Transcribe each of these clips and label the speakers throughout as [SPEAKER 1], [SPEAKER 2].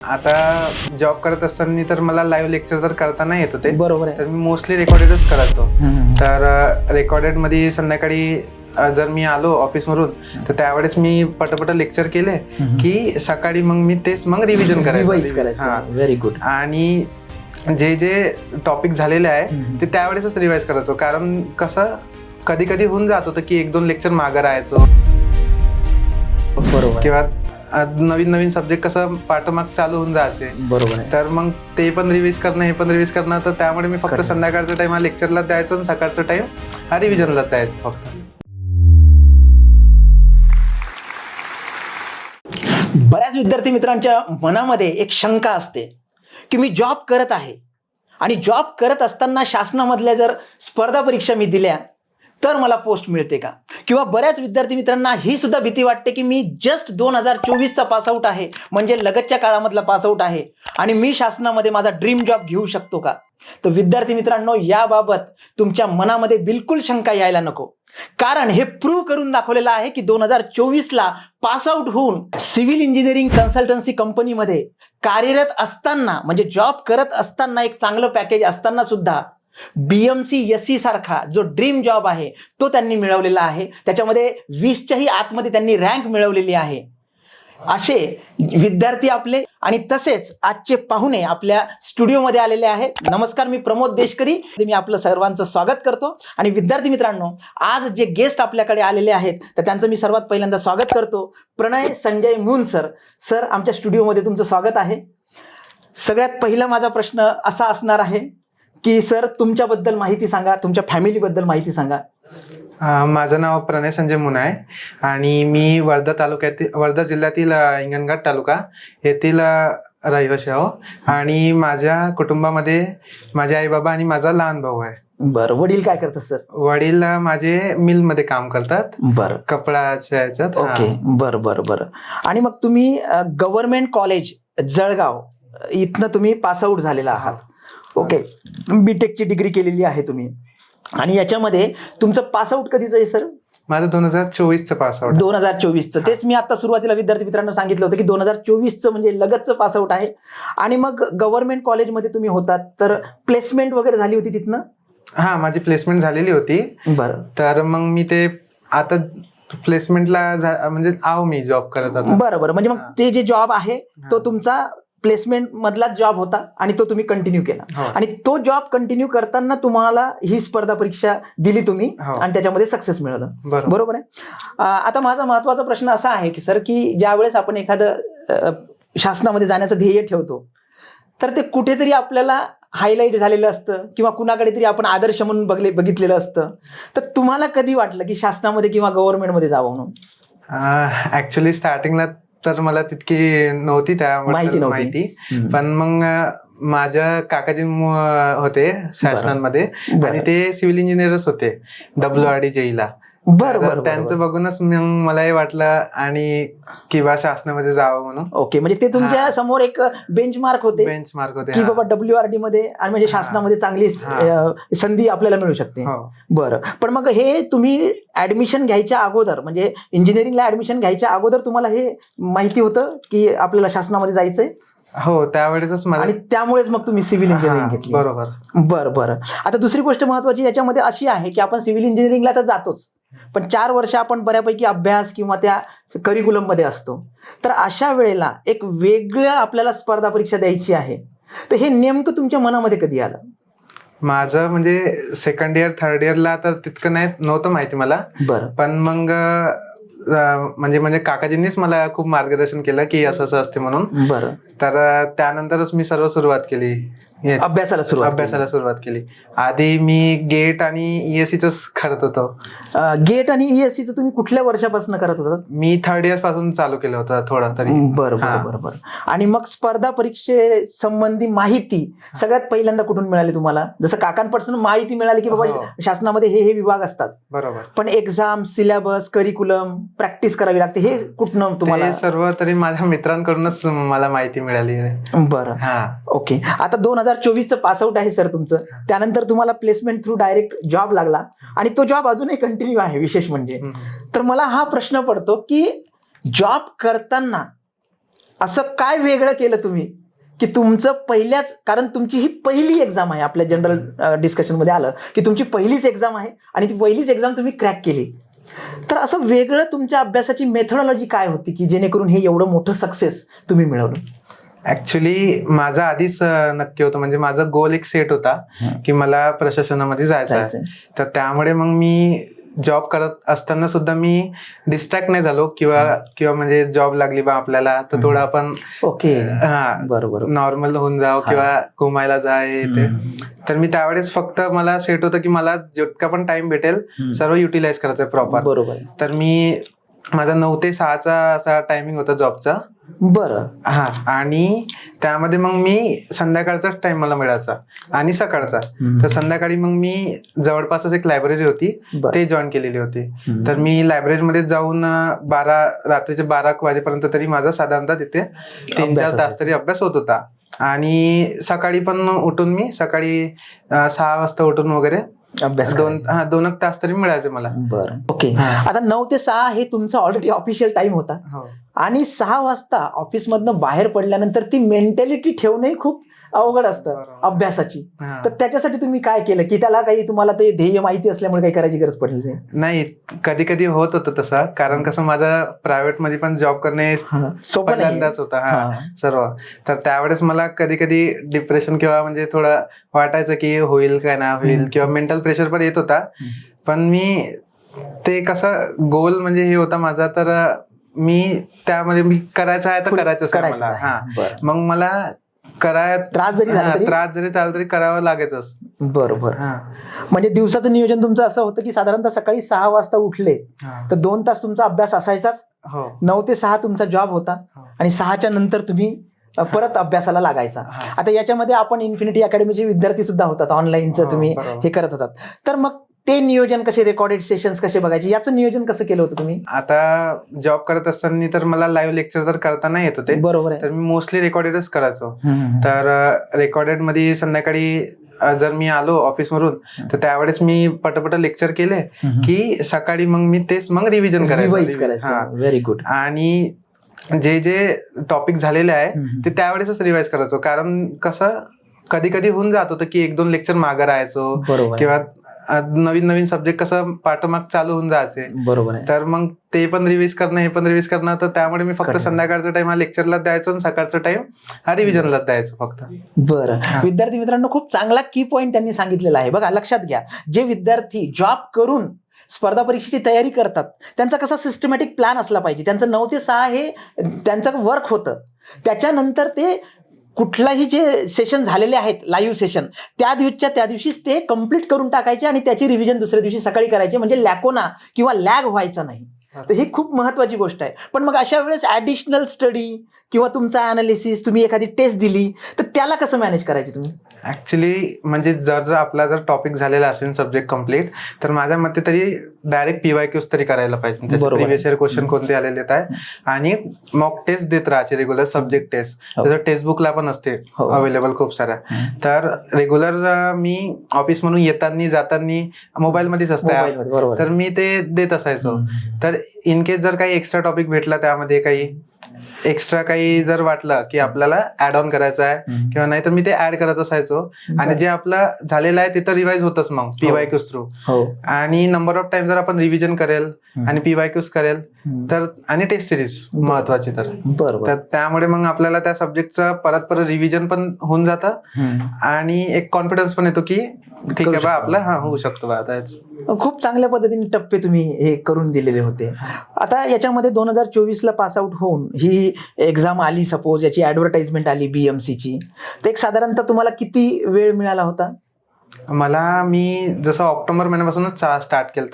[SPEAKER 1] आता जॉब करत असताना तर मला लाईव्ह लेक्चर तर करता नाही येत होते.
[SPEAKER 2] बरोबर आहे.
[SPEAKER 1] तर मी मोस्टली रेकॉर्डेडच करायचो.
[SPEAKER 2] हम्म.
[SPEAKER 1] तर रेकॉर्डेडमध्ये संध्याकाळी अ, जर मी आलो ऑफिसमधून तर त्यावेळेस मी पटपट लेक्चर केले
[SPEAKER 2] हम्म.
[SPEAKER 1] की सकाळी मग मी तेच मग रिव्हिजन करायचो. हा.
[SPEAKER 2] व्हेरी गुड
[SPEAKER 1] आणि जे जे टॉपिक झालेले आहे ते त्यावेळेसच रिवाइज करायचो. कारण कसं कधी कधी होऊन जात होतं की एक दोन लेक्चर मागं राहायचो.
[SPEAKER 2] बरोबर.
[SPEAKER 1] किंवा नवीन नवीन सब्जेक्ट कसं पाठोमाग चालू होऊन जाते.
[SPEAKER 2] बरोबर आहे.
[SPEAKER 1] तर मग ते पण रिव्हिज करणं हे पण रिव्हिज करणं तर त्यामुळे मी फक्त. संध्याकाळचा टाइम हा लेक्चरला द्यायचो आणि सकाळचा टाइम हा रिव्हिजनला द्यायचो फक्त.
[SPEAKER 2] बऱ्याच विद्यार्थी मित्रांच्या मनामध्ये एक शंका असते की मी जॉब करत आहे. आणि जॉब करत असताना शासनामधल्या जर स्पर्धा परीक्षा मी दिल्या तर मला पोस्ट मिळते का? किंवा बऱ्याच विद्यार्थी मित्रांना ही सुद्धा भीती वाटते की मी जस्ट दोन हजार चोवीसचा पासआउट आहे. म्हणजे लगतच्या काळामधला पासआउट आहे. आणि मी शासनामध्ये माझा ड्रीम जॉब घेऊ शकतो का? तर विद्यार्थी मित्रांनो याबाबत तुमच्या मनामध्ये बिलकुल शंका यायला नको. कारण हे प्रूव्ह करून दाखवलेलं आहे की दोन हजार चोवीसला पासआउट होऊन सिव्हिल इंजिनिअरिंग कन्सल्टन्सी कंपनीमध्ये कार्यरत असताना म्हणजे जॉब करत असताना एक चांगलं पॅकेज असताना सुद्धा बीएमसी एस सी सारखा जो ड्रीम जॉब आहे तो त्यांनी मिळवलेला आहे. त्याच्यामध्ये वीसच्याही आतमध्ये त्यांनी रँक मिळवलेली आहे. असे विद्यार्थी आपले आणि तसेच आजचे पाहुणे आपल्या स्टुडिओमध्ये आलेले आहेत. नमस्कार मी प्रमोद देशकरी. मी आपलं सर्वांचं स्वागत करतो. आणि विद्यार्थी मित्रांनो आज जे गेस्ट आपल्याकडे आलेले आहेत तर त्यांचं मी सर्वात पहिल्यांदा स्वागत करतो. प्रणय संजय मून सर. सर आमच्या स्टुडिओमध्ये तुमचं स्वागत आहे. सगळ्यात पहिला माझा प्रश्न असा असणार आहे की सर तुमच्याबद्दल माहिती सांगा तुमच्या फॅमिलीबद्दल माहिती सांगा.
[SPEAKER 1] माझं नाव प्रणय संजय मुना आहे आणि मी वर्धा तालुक्यातील वर्धा जिल्ह्यातील हिंगणघाट तालुका येथील अ, रहिवासी आहो. आणि माझ्या कुटुंबामध्ये माझे आई बाबा आणि माझा लहान भाऊ आहे.
[SPEAKER 2] बरं वडील काय करतात सर?
[SPEAKER 1] वडील माझे मिलमध्ये काम करतात.
[SPEAKER 2] बरं.
[SPEAKER 1] कपडाच्या ह्याच्यात हा.
[SPEAKER 2] ओके बरं बरं बरं. आणि मग तुम्ही गव्हर्नमेंट कॉलेज जळगाव इथनं तुम्ही पासआउट झालेला आहात. ओके. बीटेकची डिग्री केलेली आहे तुम्ही. आणि याच्यामध्ये तुमचं पासआउट कधीच आहे सर
[SPEAKER 1] माझं दोन हजार चोवीसचं पास आउट
[SPEAKER 2] दोन हजार चोवीसचं. तेच मी आता सुरुवातीला विद्यार्थी मित्रांनो सांगितलं होतं की दोन हजार चोवीसचं म्हणजे लगतचं पासआउट आहे. आणि मग गव्हर्नमेंट कॉलेजमध्ये तुम्ही होतात तर प्लेसमेंट वगैरे झाली होती तिथनं?
[SPEAKER 1] हा माझी प्लेसमेंट झालेली होती.
[SPEAKER 2] बरं.
[SPEAKER 1] तर मग मी ते आता प्लेसमेंटला म्हणजे आहो मी जॉब करत आता
[SPEAKER 2] बरं बरं. म्हणजे मग. ते जे जॉब आहे तो. तुमचा प्लेसमेंट मधलाच जॉब होता आणि तो तुम्ही कंटिन्यू केला.
[SPEAKER 1] हो.
[SPEAKER 2] आणि तो जॉब कंटिन्यू करताना तुम्हाला ही स्पर्धा परीक्षा दिली तुम्ही
[SPEAKER 1] हो.
[SPEAKER 2] आणि त्याच्यामध्ये सक्सेस मिळवलं
[SPEAKER 1] बरोबर.
[SPEAKER 2] आहे? आता माझा महत्त्वाचा प्रश्न असा आहे की सर की ज्या वेळेस आपण एखादं शासनामध्ये जाण्याचं ध्येय ठेवतो तर ते कुठेतरी आपल्याला हायलाईट झालेलं असतं किंवा कुणाकडे तरी आपण आदर्श म्हणून बघले बघितलेलं असतं. तर तुम्हाला कधी वाटलं की शासनामध्ये किंवा गव्हर्नमेंटमध्ये जावं म्हणून?
[SPEAKER 1] ऍक्च्युली स्टार्टिंगला तर मला तितकी नव्हती त्या
[SPEAKER 2] माहिती नव्हती.
[SPEAKER 1] माहिती. पण मग माझ्या काकाजी मु- होते शासनांमध्ये.
[SPEAKER 2] बरं.
[SPEAKER 1] आणि ते सिव्हिल इंजिनियरच होते डब्ल्यू आर डी जेईला.
[SPEAKER 2] बरं बरं
[SPEAKER 1] त्यांचं बघूनच मग मलाही वाटलं आणि किंवा शासनामध्ये जावं म्हणून.
[SPEAKER 2] ओके म्हणजे ते तुमच्या. समोर एक बेंचमार्क होते.
[SPEAKER 1] बेंच मार्क होते
[SPEAKER 2] की. बाबा डब्ल्यू आर डी मध्ये आणि म्हणजे. शासनामध्ये चांगली संधी आपल्याला मिळू शकते.
[SPEAKER 1] हो.
[SPEAKER 2] बरं पण मग हे तुम्ही ऍडमिशन घ्यायच्या अगोदर म्हणजे इंजिनिअरिंगला ऍडमिशन घ्यायच्या अगोदर तुम्हाला हे माहिती होतं की आपल्याला शासनामध्ये जायचंय?
[SPEAKER 1] हो त्यावेळेसच
[SPEAKER 2] आणि त्यामुळेच मग तुम्ही सिव्हिल इंजिनिअरिंग घेतली.
[SPEAKER 1] बरोबर.
[SPEAKER 2] बरं बरं. आता दुसरी गोष्ट महत्वाची याच्यामध्ये अशी आहे की आपण सिव्हिल इंजिनिअरिंगला तर जातोच. पण चार वर्ष आपण बऱ्यापैकी अभ्यास किंवा त्या करिक्युलममध्ये असतो. तर अशा वेळेला एक वेगळं आपल्याला स्पर्धा परीक्षा द्यायची आहे. तर हे नेमकं तुमच्या मनामध्ये कधी आलं?
[SPEAKER 1] माझं म्हणजे सेकंड इयर थर्ड इयरला तर तितकं नाही नव्हतं माहिती मला.
[SPEAKER 2] बरं.
[SPEAKER 1] पण मग म्हणजे म्हणजे काकाजींनीच मला खूप मार्गदर्शन केलं की असं असं असते म्हणून.
[SPEAKER 2] बरं.
[SPEAKER 1] तर त्यानंतरच मी सर्व सुरुवात केली. हे-
[SPEAKER 2] अभ्यासाला सुरुवात
[SPEAKER 1] अभ्यासाला सुरुवात केली. आधी मी गेट आणि E ईएससीच करत होतो.
[SPEAKER 2] गेट आणि E ईएससी तुम्ही कुठल्या वर्षापासून करत होता?
[SPEAKER 1] मी थर्ड इयरपासून चालू केलं होतं थोडं तरी.
[SPEAKER 2] बरं
[SPEAKER 1] हा.
[SPEAKER 2] बरं बरं. बरं आणि मग स्पर्धा परीक्षे संबंधी माहिती सगळ्यात पहिल्यांदा कुठून मिळाली तुम्हाला? जसं काकांपासून माहिती मिळाली की
[SPEAKER 1] हो.
[SPEAKER 2] बाबा शासनामध्ये हे हे विभाग असतात.
[SPEAKER 1] बरोबर.
[SPEAKER 2] पण एक्झाम सिलेबस करिक्युलम प्रॅक्टिस करावी लागते. हे कुठनं तुम्हाला
[SPEAKER 1] सर्व तरी माझ्या मित्रांकडूनच मला माहिती मिळाली
[SPEAKER 2] बरं.
[SPEAKER 1] हा.
[SPEAKER 2] ओके. आता दोन हजार चोवीसचं पासआउट आहे सर तुमचं. त्यानंतर तुम्हाला प्लेसमेंट थ्रू डायरेक्ट जॉब लागला. आणि तो जॉब अजूनही कंटिन्यू आहे विशेष म्हणजे. तर मला हा प्रश्न पडतो की जॉब करताना असं काय वेगळं केलं तुम्ही? की तुमचं पहिल्याच कारण तुमची ही पहिली एक्झाम आहे आपल्या जनरल डिस्कशनमध्ये आलं की तुमची पहिलीच एक्झाम आहे आणि ती पहिलीच एक्झाम तुम्ही क्रॅक केली. तर असं वेगळं तुमच्या अभ्यासाची मेथडॉलॉजी काय होती की जेणेकरून हे एवढं मोठं सक्सेस तुम्ही मिळवलं
[SPEAKER 1] ऍक्च्युली माझा आधीच नक्की होतं म्हणजे माझा गोल एक सेट होता. की मला प्रशासनामध्ये जायचं आहे. तर त्यामुळे मग मी जॉब करत असताना सुद्धा मी डिस्ट्रॅक्ट नाही झालो किंवा किंवा म्हणजे जॉब लागली बा आपल्याला तर. थोडं आपण
[SPEAKER 2] ओके.
[SPEAKER 1] हा
[SPEAKER 2] बरोबर.
[SPEAKER 1] नॉर्मल होऊन जाव. किंवा घुमायला जाय ते. तर मी त्यावेळेस फक्त मला सेट होतं की मला जितका पण टाइम भेटेल सर्व युटिलाइज करायचं प्रॉपर
[SPEAKER 2] बरोबर.
[SPEAKER 1] तर मी माझा नऊ ते सहाचा असा टायमिंग होता जॉबचा
[SPEAKER 2] बरं
[SPEAKER 1] हा आणि त्यामध्ये मग मी संध्याकाळचाच टाइम मला मिळायचा आणि सकाळचा तर संध्याकाळी मग मी जवळपासच एक लायब्ररी होती. ते जॉईन केलेली होती. तर मी लायब्ररीमध्ये जाऊन बारा रात्रीचे बारा वाजेपर्यंत तरी माझा साधारणतः तिथे तीन चार तास. तरी अभ्यास होत होता आणि सकाळी पण उठून मी सकाळी सहा वाजता उठून वगैरे
[SPEAKER 2] अभ्यास
[SPEAKER 1] दोन. हा दोन एक तास तरी मिळायचे मला.
[SPEAKER 2] बरं. ओके. आता नऊ ते सहा हे तुमचा ऑलरेडी ऑफिशियल टाइम होता.
[SPEAKER 1] हो.
[SPEAKER 2] आणि सहा वाजता ऑफिसमधनं बाहेर पडल्यानंतर ती मेंटॅलिटी ठेवणंही खूप अवघड असतं. अभ्यासाची. तर त्याच्यासाठी तुम्ही काय केलं की त्याला काही तुम्हाला ते ध्येय माहिती असल्यामुळे काही करायची गरज पडली नाही
[SPEAKER 1] कधी कधी होत होतं तसं कारण कसं माझं प्रायव्हेटमध्ये पण जॉब करणे पहिल्यांदाच होता हा. सर्व तर त्यावेळेस मला कधी कधी डिप्रेशन किंवा म्हणजे थोडं वाटायचं की होईल काय ना होईल. किंवा मेंटल प्रेशर पण येत होता. पण मी ते कसं गोल म्हणजे हे होता माझा तर मी त्यामध्ये मी करायचं आहे तर
[SPEAKER 2] करायचं.
[SPEAKER 1] हा. मग मला कराय
[SPEAKER 2] त्रास जरी झाला तरी
[SPEAKER 1] त्रास जरी झाला तरी करावं लागेलच
[SPEAKER 2] बरोबर
[SPEAKER 1] हा
[SPEAKER 2] म्हणजे दिवसाचं नियोजन तुमचं असं होतं की साधारणतः सकाळी सहा वाजता उठले. तर दोन तास तुमचा अभ्यास असायचाच
[SPEAKER 1] हो
[SPEAKER 2] नऊ ते सहा तुमचा जॉब होता
[SPEAKER 1] हो.
[SPEAKER 2] आणि सहाच्या नंतर तुम्ही अ, परत अभ्यासाला लागायचा
[SPEAKER 1] हा.
[SPEAKER 2] आता याच्यामध्ये आपण इन्फिनिटी अकॅडमीचे विद्यार्थी सुद्धा होतात ऑनलाईनचं
[SPEAKER 1] हो,
[SPEAKER 2] तुम्ही
[SPEAKER 1] बरोबर.
[SPEAKER 2] हे करत होतात तर मग ते नियोजन कसे रेकॉर्डेड सेशन्स कसे बघायचे? याचं नियोजन कसं केलं होतं तुम्ही?
[SPEAKER 1] आता जॉब करत असताना तर मला लाईव्ह लेक्चर तर करता नाही येत होते.
[SPEAKER 2] बरोबर आहे.
[SPEAKER 1] तर मी मोस्टली रेकॉर्डेडच करायचो. तर रेकॉर्डेडमध्ये संध्याकाळी जर मी आलो ऑफिसवरून तर त्यावेळेस मी पटपट लेक्चर केले. की सकाळी मग मी तेच मग रिव्हिजन करायचं.
[SPEAKER 2] व्हेरी गुड
[SPEAKER 1] आणि जे जे टॉपिक झालेले आहे ते त्यावेळेसच रिवाइज करायचो. कारण कसं कधी कधी होऊन जात होतं की एक दोन लेक्चर मागं राहायचो. किंवा नवीन नवीन सब्जेक्ट कसं पाठोमाग चालू होऊन जायचे.
[SPEAKER 2] बरोबर आहे.
[SPEAKER 1] तर मग ते पण रिव्हिज करणं हे पण रिव्हिज करणं. तर त्यामुळे मी फक्त. संध्याकाळचा टाइम हा लेक्चरला द्यायचो आणि सकाळचा टाइम हा रिव्हिजनला द्यायचो फक्त.
[SPEAKER 2] बरं. विद्यार्थी मित्रांनो खूप चांगला की पॉईंट त्यांनी सांगितलेला आहे. बघा लक्षात घ्या. जे विद्यार्थी जॉब करून स्पर्धा परीक्षेची तयारी करतात त्यांचा कसा सिस्टमॅटिक प्लॅन असला पाहिजे. त्यांचं नऊ ते सहा हे त्यांचं वर्क होतं. त्याच्यानंतर ते कुठलाही जे सेशन झालेले आहेत लाईव्ह सेशन त्या दिवसच्या त्या दिवशीच ते कंप्लीट करून टाकायचे आणि त्याची रिव्हिजन दुसऱ्या दिवशी सकाळी करायचे. म्हणजे लॅकोना किंवा लॅग व्हायचा नाही. तर ही खूप महत्वाची गोष्ट आहे. पण मग अशा वेळेस ऍडिशनल स्टडी किंवा तुमचा अनालिसिस तुम्ही एखादी टेस्ट दिली तर त्याला कसं मॅनेज करायचे तुम्ही?
[SPEAKER 1] ऍक्च्युली म्हणजे जर आपला जर टॉपिक झालेला असेल सब्जेक्ट कंप्लीट तर माझ्या मते तरी डायरेक्ट पीवाय क्यूज तरी करायला पाहिजे. त्याचे. Previous year question. कोणते आलेले आहेत? आणि मॉक टेस्ट देत राहायचे रेग्युलर सब्जेक्ट टेस्ट
[SPEAKER 2] हो.
[SPEAKER 1] जसं टेक्स्ट बुकला पण असते
[SPEAKER 2] हो.
[SPEAKER 1] अवेलेबल खूप साऱ्या. तर रेग्युलर मी ऑफिस म्हणून येताना जाताना मोबाईल मध्येच असते तर मी ते देत असायचो. तर इन केस जर काही एक्स्ट्रा टॉपिक भेटला त्यामध्ये काही एक्स्ट्रा काही जर वाटलं की आपल्याला ऍड ऑन करायचं आहे किंवा नाही तर मी ते ऍड करत असायचो आणि जे आपलं झालेलं आहे ते तर रिवाइज होतच मग पीवाय क्यूज थ्रू आणि नंबर ऑफ टाइम जर आपण रिव्हिजन करेल आणि पीवाय क्यूज करेल तर आणि टेस्ट सिरीज महत्वाची तर. तर त्यामुळे मग आपल्याला त्या सब्जेक्टचं परत परत रिव्हिजन पण होऊन जातं. आणि एक कॉन्फिडन्स पण येतो की ठीक आहे बा. आपला हा होऊ शकतो बा आता याच.
[SPEAKER 2] खूप चांगल्या पद्धतीने टप्पे तुम्ही हे करून दिलेले होते. आता याच्यामध्ये दोन हजार चोवीस ला पास आउट होऊन ही एक्झाम आली सपोज याची ऍडव्हर्टाइजमेंट आली बीएमसीची तर एक साधारणतः तुम्हाला किती वेळ मिळाला होता?
[SPEAKER 1] मला मी जसं ऑक्टोबर महिन्यापासूनच स्टार्ट केलं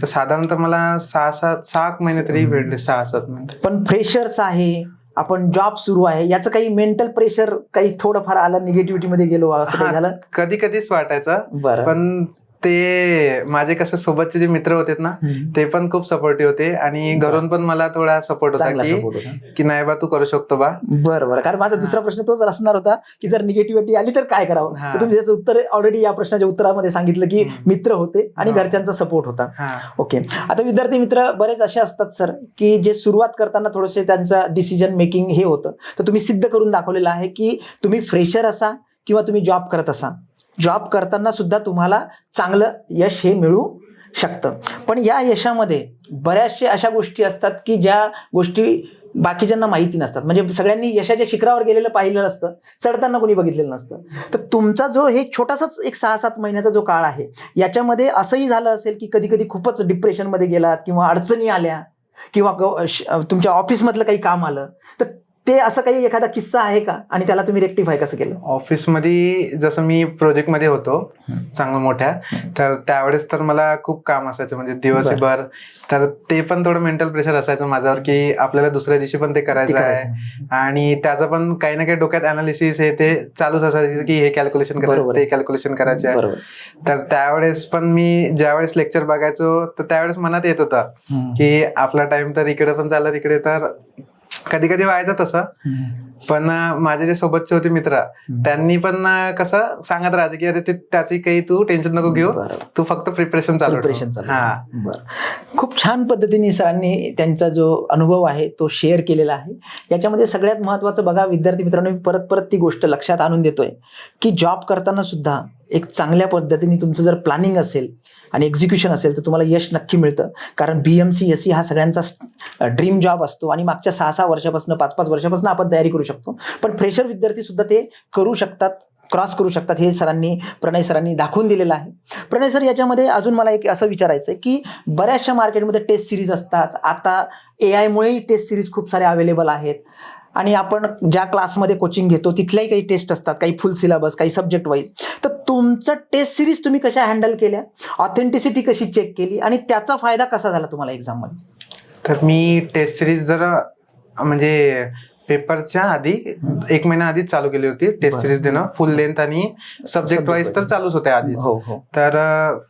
[SPEAKER 1] तर साधारणतः मला सहा सात सहा महिने तरी भेटले सहा सात महिने
[SPEAKER 2] पण फ्रेशर्स आहे आपण जॉब सुरू आहे. याचं काही मेंटल प्रेशर काही थोडंफार आलं निगेटिव्हिटी मध्ये गेलो असं काही. झालं?
[SPEAKER 1] कधी कधीच वाटायचं.
[SPEAKER 2] बरं.
[SPEAKER 1] पण ते माझे कसं सोबतचे जे मित्र होते ना ते पण खूप सपोर्टिव्ह होते आणि घरून पण मला थोडा
[SPEAKER 2] सपोर्ट होता
[SPEAKER 1] की नाही बा तू करू शकतो बा.
[SPEAKER 2] बरं बरं. कारण माझा दुसरा प्रश्न तोच असणार होता की जर निगेटिव्हिटी आली तर काय करावं? तुम्ही त्याचं उत्तर ऑलरेडी या प्रश्नाच्या उत्तरामध्ये सांगितलं की. मित्र होते आणि. घरच्यांचा सपोर्ट होता. ओके आता विद्यार्थी मित्र बरेच असे असतात सर की जे सुरुवात करताना थोडेसे त्यांचं डिसिजन मेकिंग हे होतं. तर तुम्ही सिद्ध करून दाखवलेलं आहे की तुम्ही फ्रेशर असा किंवा तुम्ही जॉब करत असा? जॉब करताना सुद्धा तुम्हाला चांगलं यश हे मिळू शकतं. पण या यशामध्ये बऱ्याचशा अशा गोष्टी असतात की ज्या गोष्टी बाकीच्यांना माहिती नसतात. म्हणजे सगळ्यांनी यशाच्या शिखरावर गेलेलं पाहिलेलं असतं चढताना कोणी बघितलेलं नसतं. तर तुमचा जो हे छोटासाच एक सहा सात महिन्याचा जो काळ आहे याच्यामध्ये असंही झालं असेल की कधी कधी खूपच डिप्रेशनमध्ये गेलात किंवा अडचणी आल्या किंवा ग- श- तुमच्या ऑफिसमधलं काही काम आलं तर ते असं काही एखादा किस्सा आहे का? आणि त्याला तुम्ही रेक्टिफाय कसं केलं?
[SPEAKER 1] ऑफिसमध्ये जसं मी प्रोजेक्टमध्ये होतो चांगलं मोठ्या तर त्यावेळेस तर मला खूप काम असायचं. म्हणजे दिवसभर तर ते पण थोडं मेंटल प्रेशर असायचं माझ्यावर की आपल्याला दुसऱ्या दिवशी पण ते करायचं आहे. आणि त्याचं पण काही ना काही डोक्यात अनालिसिस हे ते चालूच असायचं की हे कॅल्क्युलेशन करायचं. ते कॅल्क्युलेशन करायचे आहे. तर त्यावेळेस पण मी ज्यावेळेस लेक्चर बघायचो तर त्यावेळेस मनात येत होतं. की आपला टाइम तर इकडे पण चालला तिकडे तर कधी कधी व्हायचं तसं. पण माझे जे सोबतचे होते मित्र त्यांनी पण कसं सांगत राहायचं की अरे ते त्याची काही तू टेन्शन नको घेऊ. तू फक्त प्रिपरेशन चालू.
[SPEAKER 2] प्रिपरेशन चालू
[SPEAKER 1] हा.
[SPEAKER 2] खूप छान पद्धतीने सरांनी त्यांचा जो अनुभव आहे तो शेअर केलेला आहे. याच्यामध्ये सगळ्यात महत्त्वाचं बघा विद्यार्थी मित्रांनो मी परत परत ती गोष्ट लक्षात आणून देतोय की जॉब करताना सुद्धा एक चांगल्या पद्धतीने तुमचं जर प्लॅनिंग असेल आणि एक्झिक्युशन असेल तर तुम्हाला यश नक्की मिळतं. कारण B M C S C हा सगळ्यांचा ड्रीम जॉब असतो आणि मागच्या सहा सहा वर्षापासून पाच पाच वर्षापासून आपण तयारी करू शकतो. पण फ्रेशर विद्यार्थी सुद्धा ते करू शकतात क्रॉस करू शकतात हे सरांनी प्रणय सरांनी दाखवून दिलेलं आहे. प्रणय सर याच्यामध्ये अजून मला एक असं विचारायचं आहे की बऱ्याचशा मार्केटमध्ये टेस्ट सिरीज असतात. आता ए आयमुळेही टेस्ट सिरीज खूप सारे अवेलेबल आहेत. आणि आपण ज्या क्लासमध्ये कोचिंग घेतो तिथल्याही काही टेस्ट असतात काही फुल सिलेबस काही सब्जेक्ट वाईज तर तुमचं टेस्ट सिरीज तुम्ही कशा हँडल केल्या? ऑथेंटिसिटी कशी चेक केली? आणि त्याचा फायदा कसा झाला तुम्हाला एक्झाममध्ये
[SPEAKER 1] तर मी टेस्ट सिरीज जरा म्हणजे पेपरच्या आधी एक महिना आधीच चालू केली होती टेस्ट. सिरीज देणं फुल लेंथ आणि सब्जेक्ट वाईज तर. चालूच होत्या आधीच
[SPEAKER 2] हो हो
[SPEAKER 1] तर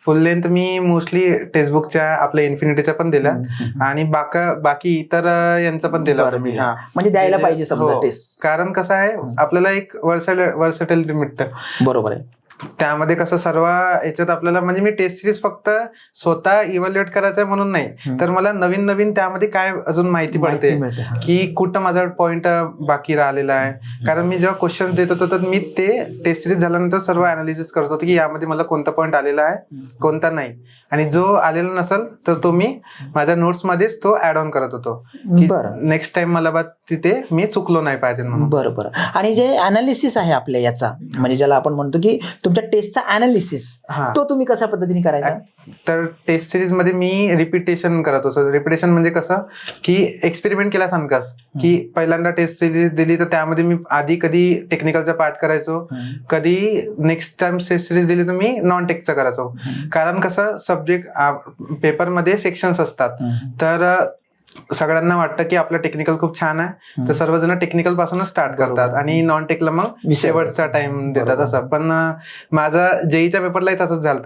[SPEAKER 1] फुल लेंथ मी मोस्टली टेक्स्टबुकच्या आपल्या इन्फिनिटीच्या पण दिल्या. आणि बाका बाकी इतर यांचं पण दिलं. हा
[SPEAKER 2] म्हणजे द्यायला पाहिजे समजा
[SPEAKER 1] हो.
[SPEAKER 2] टेस्ट
[SPEAKER 1] कारण कसं आहे. आपल्याला एक वर्सटॅलिटी मिळतं
[SPEAKER 2] बरोबर आहे
[SPEAKER 1] त्यामध्ये कसं सर्व याच्यात आपल्याला म्हणजे मी टेस्ट सिरीज फक्त स्वतः इव्हॅल्युएट करायचं आहे म्हणून नाही. तर मला नवीन नवीन त्यामध्ये काय अजून माहिती पडते. की कुठं माझा पॉइंट बाकी राहिलेला आहे? कारण मी जेव्हा क्वेश्चन देत होतो तर मी ते टेस्ट सिरीज झाल्यानंतर सर्व अनालिसिस करत होतो की यामध्ये मला कोणता पॉईंट आलेला आहे कोणता नाही. आणि जो आलेला नसेल तर तो मी माझ्या नोट्स मध्येच तो ऍड ऑन करत होतो. की
[SPEAKER 2] बरं.
[SPEAKER 1] नेक्स्ट टाइम मला बा तिथे मी चुकलो नाही पाहिजे म्हणून.
[SPEAKER 2] बरं बरं. आणि जे अनालिसिस आहे आपल्या याचा म्हणजे ज्याला आपण म्हणतो की तुमच्या टेस्टचा अनालिसिस तो तुम्ही कशा पद्धतीने करायचा?
[SPEAKER 1] तर टेस्ट सिरीजमध्ये मी रिपिटेशन करत होतो. रिपिटेशन म्हणजे कसं? की एक्सपेरिमेंट केल्यासारखंच की पहिल्यांदा टेस्ट सिरीज दिली तर त्यामध्ये मी आधी कधी टेक्निकलचा पार्ट करायचो कधी नेक्स्ट टाइम टेस्ट सिरीज दिली तर मी नॉन टेकचा करायचो. कारण कसं? सब्जेक्ट पेपरमध्ये सेक्शन्स असतात. तर सगळ्यांना वाटतं की आपलं टेक्निकल खूप छान आहे. तर सर्वजण टेक्निकल पासूनच स्टार्ट करतात. आणि नॉन टेकला मग शेवटचा टाइम देतात. असं. पण माझा जेईच्या पेपरलाही तसंच झालं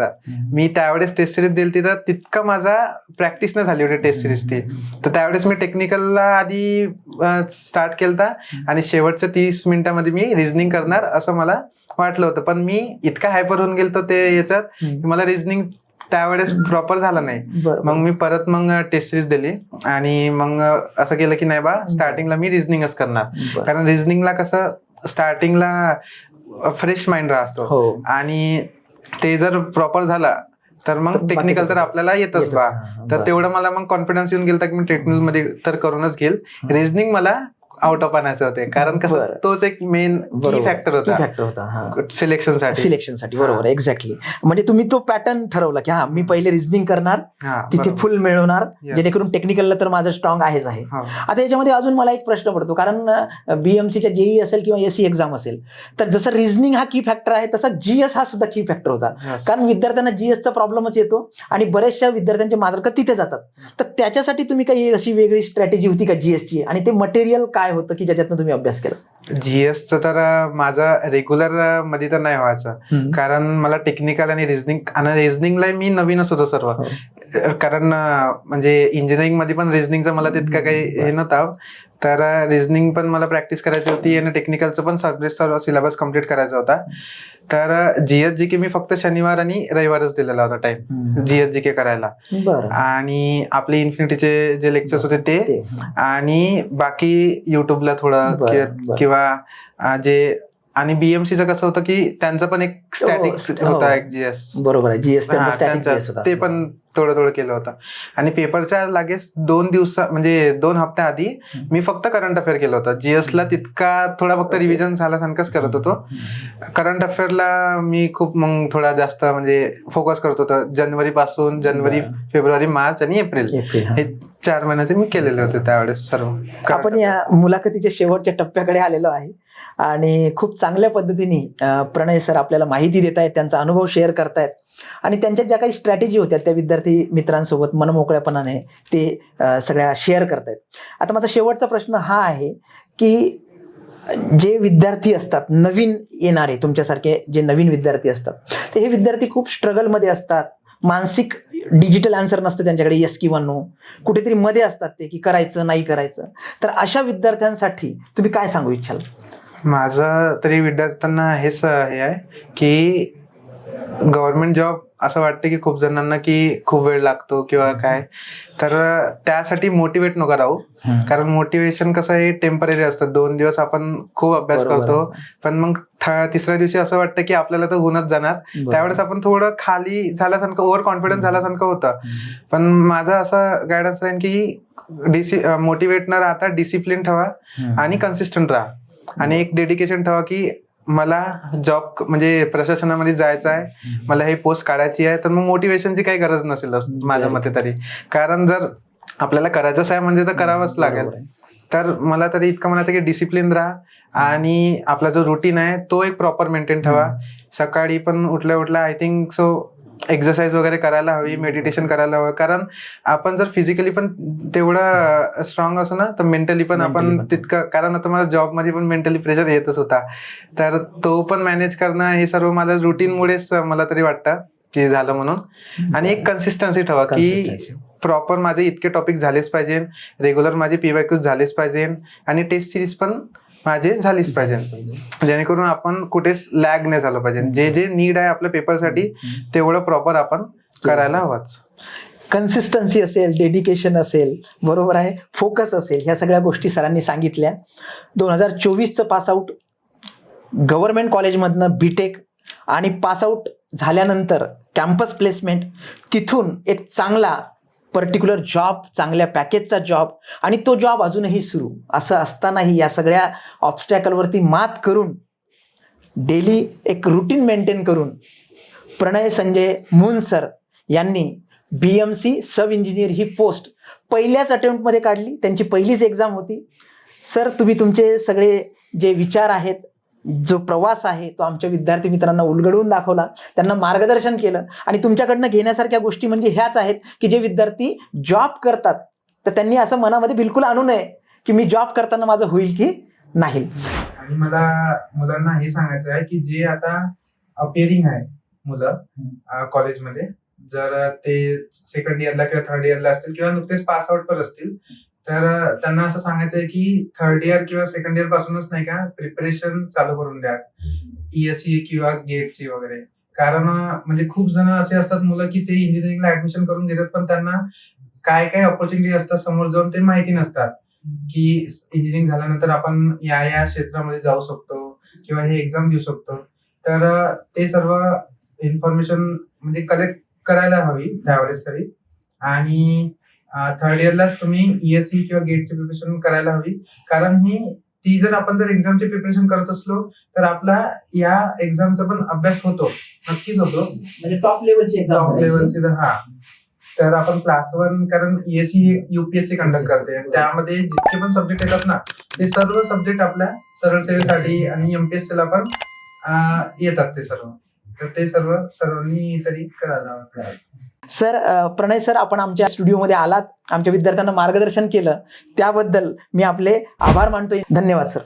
[SPEAKER 1] मी त्यावेळेस टेस्ट सिरीज दिली तर तितका माझा प्रॅक्टिस नाही झाली होती टेस्ट सिरीज ती तर त्यावेळेस मी टेक्निकलला आधी स्टार्ट केलता आणि शेवटच्या तीस मिनिटामध्ये मी रिझनिंग करणार असं मला वाटलं होतं. पण मी इतका हायपर होऊन गेलतो ते याच्यात की मला रिझनिंग त्यावेळेस प्रॉपर झालं नाही. मग मी परत मग टेस्ट सिरीज दिली. आणि मग असं केलं की नाही बा स्टार्टिंगला मी रिझनिंगच करणार. कारण रिझनिंगला कसं स्टार्टिंगला फ्रेश माइंड राहतो आणि ते जर प्रॉपर झाला तर मग टेक्निकल तर आपल्याला येतच बा. तर. तेवढं मला मग कॉन्फिडन्स येऊन गेलता की मी टेक्निकलमध्ये तर करूनच घेईल. रिझनिंग मला आउट ऑफ आणायचं होते. कारण कसं. तोच एक मेन की फॅक्टर होता.
[SPEAKER 2] फॅक्टर होता
[SPEAKER 1] सिलेक्शनसाठी.
[SPEAKER 2] सिलेक्शनसाठी बरोबर एक्झॅक्टली म्हणजे तुम्ही तो पॅटर्न ठरवला की हा मी पहिले रिझनिंग करणार तिथे. फुल मिळवणार. जेणेकरून टेक्निकलला तर माझं स्ट्रॉंग आहेच आहे. आता याच्यामध्ये अजून मला एक प्रश्न पडतो कारण बीएमसीच्या जेई असेल किंवा एससी एक्झाम असेल तर जसं रिझनिंग हा की फॅक्टर आहे तसा जीएस हा सुद्धा की फॅक्टर होता. कारण विद्यार्थ्यांना जीएसचा प्रॉब्लेमच येतो आणि बऱ्याचशा विद्यार्थ्यांचे मार्क तिथे जातात. तर त्याच्यासाठी तुम्ही काही अशी वेगळी स्ट्रॅटेजी होती का जीएसची आणि ते मटेरियल काय काय होतं की ज्याच्यातनं तुम्ही अभ्यास केला?
[SPEAKER 1] जीएसचं तर माझा रेग्युलरमध्ये तर नाही व्हायचं. कारण मला टेक्निकल आणि रिझनिंग आणि रिझनिंगला मी नवीनच होतो सर्व.
[SPEAKER 2] हो.
[SPEAKER 1] कारण म्हणजे इंजिनिअरिंगमध्ये पण रिझनिंगचं मला तितकं काही हे नव्हतं. तर रिझनिंग पण मला प्रॅक्टिस करायची होती आणि टेक्निकलचं पण सब्जेक्ट सर्व सिलेबस कंप्लीट करायचा होता. तर जीएस जी के मी फक्त शनिवार आणि रविवारच दिलेला होता टाइम. जीएस जी के करायला. आणि आपले इन्फिनिटीचे जे लेक्चर्स होते ते आणि बाकी युट्यूबला थोडं. किंवा जे आणि बीएमसीचं कसं होतं की त्यांचं पण एक स्टॅटिक होता
[SPEAKER 2] हो.
[SPEAKER 1] एक जीएस
[SPEAKER 2] बरोबर आहे. जीएस
[SPEAKER 1] हा,
[SPEAKER 2] होता.
[SPEAKER 1] ते पण थोडं थोडं केलं होतं. आणि पेपरच्या लागेच दोन दिवसा म्हणजे दोन हप्त्या आधी
[SPEAKER 2] हम्म.
[SPEAKER 1] मी फक्त करंट अफेअर केलं होतं. जीएस ला तितका थोडा फक्त. रिव्हिजन झाल्यासारखंच करत होतो. करंट अफेअरला मी खूप मग थोडा जास्त म्हणजे फोकस करत होतो. जानेवारी पासून जानेवारी
[SPEAKER 2] बरं.
[SPEAKER 1] फेब्रुवारी मार्च आणि एप्रिल
[SPEAKER 2] हा.
[SPEAKER 1] हे चार महिन्याचे मी केलेले होते त्यावेळेस सर्व.
[SPEAKER 2] आपण या मुलाखतीच्या शेवटच्या टप्प्याकडे आलेलो आहे. आणि खूप चांगल्या पद्धतीने प्रणय सर आपल्याला माहिती देत आहेत त्यांचा अनुभव शेअर करतायत. आणि त्यांच्या ज्या काही स्ट्रॅटेजी होत्या त्या विद्यार्थी मित्रांसोबत मनमोकळ्यापणाने ते सगळ्या शेअर करतायत. आता माझा शेवटचा प्रश्न हा आहे की जे विद्यार्थी असतात नवीन येणारे तुमच्यासारखे जे नवीन विद्यार्थी असतात ते हे विद्यार्थी खूप स्ट्रगलमध्ये असतात. मानसिक डिजिटल आन्सर नसतं त्यांच्याकडे येस किंवा नो कुठेतरी मध्ये असतात ते की करायचं नाही करायचं. तर अशा विद्यार्थ्यांसाठी तुम्ही काय सांगू इच्छाल?
[SPEAKER 1] माझं तरी विद्यार्थ्यांना हेच हे आहे की गव्हर्नमेंट जॉब असं वाटतं की खूप जणांना की खूप वेळ लागतो किंवा काय. तर त्यासाठी मोटिवेट नका राहू. कारण मोटिवेशन कसं आहे टेंपररी असतं. दोन दिवस आपण खूप अभ्यास करतो. पण मग तिसऱ्या दिवशी असं वाटतं की आपल्याला तर होऊनच जाणार. त्यावेळेस आपण थोडं खाली झाल्यासारखं ओव्हर कॉन्फिडन्स झाल्यासारखं होतं. पण माझं असं गायडन्स राहील की डिसि मोटिवेट न राहता डिसिप्लिन ठेवा. आणि कन्सिस्टंट राहा. आणि एक डेडिकेशन ठेवा की मला जॉब म्हणजे प्रशासनामध्ये जायचं आहे. मला हे पोस्ट काढायची आहे. तर मग मोटिवेशनची काही गरज नसेल असं माझ्या मते तरी. कारण जर आपल्याला करायचंच आहे म्हणजे तर करावंच लागेल. तर मला तरी इतकं म्हणायचं की डिसिप्लिन राहा आणि आपला जो रुटीन आहे तो एक प्रॉपर मेंटेन ठेवा. सकाळी पण उठल्या उठल्या आय थिंक सो एक्सरसाइज वगैरे करायला हवी मेडिटेशन करायला हवं. कारण आपण जर फिजिकली पण तेवढं स्ट्रॉंग असू ना तर मेंटली पण आपण
[SPEAKER 2] पण.
[SPEAKER 1] तितकं कारण आता मला जॉबमध्ये पण मेंटली प्रेशर येतच होता. तर तो पण मॅनेज करणं हे सर्व माझ्या रुटीन मुळेच मला तरी वाटतं की झालं म्हणून. आणि एक कन्सिस्टन्सी ठेवा की. प्रॉपर माझे इतके टॉपिक झालेच पाहिजे रेग्युलर माझे पीवायक्यूज झालेच पाहिजे आणि टेस्ट सिरीज पण माझे झालीच पाहिजे. जेणेकरून आपण कुठेच लॅग नाही झालं पाहिजे. जे जे नीड आहे आपल्या पेपरसाठी तेवढं प्रॉपर आपण करायला हवंच.
[SPEAKER 2] कन्सिस्टन्सी असेल डेडिकेशन असेल बरोबर आहे. फोकस असेल ह्या सगळ्या गोष्टी सरांनी सांगितल्या. दोन हजार चोवीसचं पासआउट गव्हर्नमेंट कॉलेजमधनं बीटेक आणि पासआउट झाल्यानंतर कॅम्पस प्लेसमेंट तिथून एक चांगला पर्टिक्युलर जॉब चांगल्या पॅकेजचा जॉब आणि तो जॉब अजूनही सुरू. असं असतानाही या सगळ्या ऑब्स्टॅकलवरती मात करून डेली एक रुटीन मेंटेन करून प्रणय संजय मून सर यांनी B M C sub engineer ही पोस्ट पहिल्याच अटेम्प्टमध्ये काढली. त्यांची पहिलीच एक्झाम होती. सर तुम्ही तुमचे सगळे जे विचार आहेत जो प्रवास आहे तो आमच्या विद्यार्थी मित्रांना उलगडवून दाखवला. त्यांना मार्गदर्शन केलं. आणि तुमच्याकडनं घेण्यासारख्या गोष्टी म्हणजे ह्याच आहेत की जे विद्यार्थी जॉब करतात. तर त्यांनी असं मनामध्ये बिलकुल आणू नये की मी जॉब करताना माझं होईल की नाही.
[SPEAKER 1] आणि मला मुलांना हे सांगायचं आहे की जे आता अपिअरिंग आहे मुलं कॉलेजमध्ये जर ते सेकंड इयरला किंवा थर्ड इयरला असतील किंवा नुकतेच पास आउट पण असतील तर त्यांना असं सांगायचं आहे की थर्ड इयर किंवा सेकंड इयर पासूनच नाही का प्रिपरेशन चालू करून द्या. ईएससी किंवा गेटची वगैरे. कारण म्हणजे खूप जण असे असतात मुलं की ते इंजिनिअरिंगला ऍडमिशन करून घेतात पण त्यांना काय काय ऑपॉर्च्युनिटी असतात समोर जाऊन ते माहिती नसतात. की इंजिनिअरिंग झाल्यानंतर आपण या या क्षेत्रामध्ये जाऊ शकतो किंवा हे एक्झाम देऊ शकतो. तर ते सर्व इन्फॉर्मेशन म्हणजे कलेक्ट करायला हवी त्यावेळेस तरी. आणि थर्ड इयरलाच तुम्ही ईएससी किंवा गेटची प्रिपरेशन करायला हवी. कारण ही ती जर आपण जर एक्झामची प्रिपरेशन करत असलो तर आपला या एक्झामचा पण अभ्यास होतो. नक्कीच होतो.
[SPEAKER 2] म्हणजे टॉप लेवलची
[SPEAKER 1] टॉप लेवलची तर हा. तर आपण क्लास वन कारण ईएससी युपीएससी कंडक्ट करते. त्यामध्ये जितके पण सब्जेक्ट येतात ना ते सर्व सब्जेक्ट आपल्या सरळ सेवेसाठी आणि एमपीएससी ला पण येतात ते सर्व. तर ते सर्व सर्वांनी तरी करायला हवं.
[SPEAKER 2] सर प्रणय सर आपण आमच्या स्टुडिओमध्ये आलात. आमच्या विद्यार्थ्यांना मार्गदर्शन केलं. त्याबद्दल मी आपले आभार मानतोय. धन्यवाद सर.